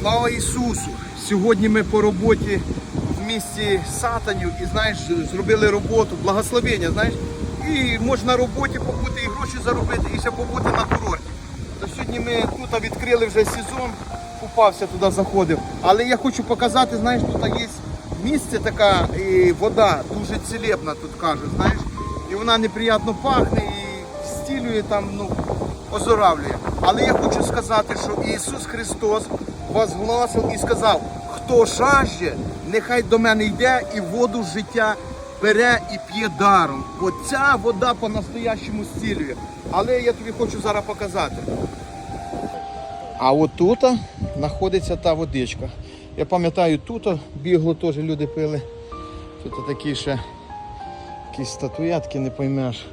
Слава Ісусу! Сьогодні ми по роботі в місті Сатанів і знаєш, зробили роботу, благословення, знаєш, і можна на роботі побути, і гроші заробити, і ще побути на курорті. То сьогодні ми тут відкрили вже сезон, купався туди, заходив. Але я хочу показати, знаєш, тут є місце така, і вода дуже цілебна, тут кажуть, знаєш, і вона неприємно пахне і стілює там, ну, озоравлює. Але я хочу сказати, що Ісус Христос возгласив і сказав, хто жажде, нехай до мене йде і воду життя бере і п'є даром. Бо ця вода по-настоящому зцілює. Але я тобі хочу зараз показати. А от тут знаходиться та водичка. Я пам'ятаю, тут бігло теж люди пили. Тут такі ще якісь статуятки, не поймеш.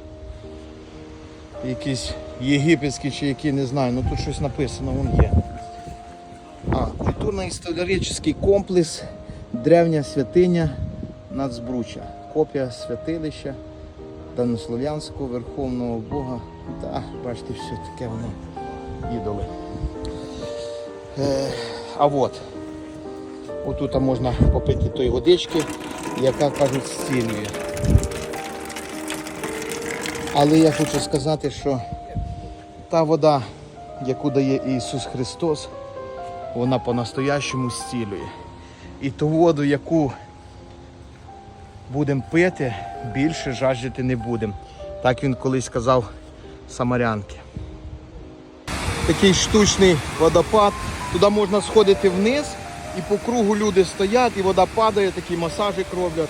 Якісь єгипетські чи які, не знаю, ну тут щось написано, вон є. Культурно-історичний комплекс, древня святиня Нацбруча. Копія святилища Данослов'янського Верховного Бога. Та, бачите, все таке воно ідоли. Е, а от, отут можна попити тої водички, яка кажуть зцілює. Але я хочу сказати, що та вода, яку дає Ісус Христос, вона по-настоящому зцілює. І ту воду, яку будемо пити, більше жаждати не будемо. Так він колись казав самарянки. Такий штучний водопад. Туди можна сходити вниз і по кругу люди стоять, і вода падає, такий масажик роблять.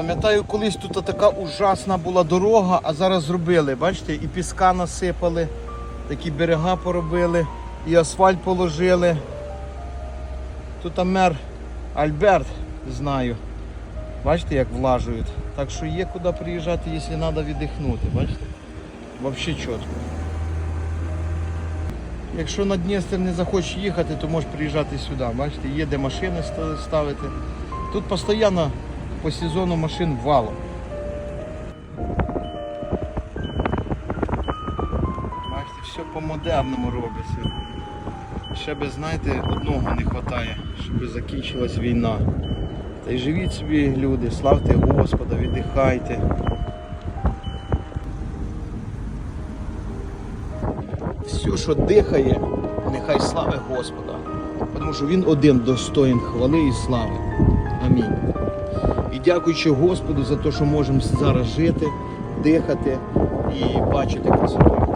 Пам'ятаю, колись тут така ужасна була дорога, а зараз зробили. Бачите, і піска насипали, такі берега поробили, і асфальт положили. Тут там мер Альберт, знаю. Бачите, як влажують. Так що є куди приїжджати, якщо треба віддихнути. Бачите? Взагалі чітко. Якщо на Дністер не захочеш їхати, то можеш приїжджати сюди. Бачите, є де машини ставити. Тут постійно по сезону машин валом. Бачите, все по-модерному робиться. Ще би, знаєте, одного не вистачає, щоб закінчилась війна. Та й живіть собі, люди, славте Господа, віддихайте. Все, що дихає, нехай слави Господа. Тому що Він один достоїн хвали і слави. Амінь. І дякуючи Господу за те, що можемо зараз жити, дихати і бачити красоту.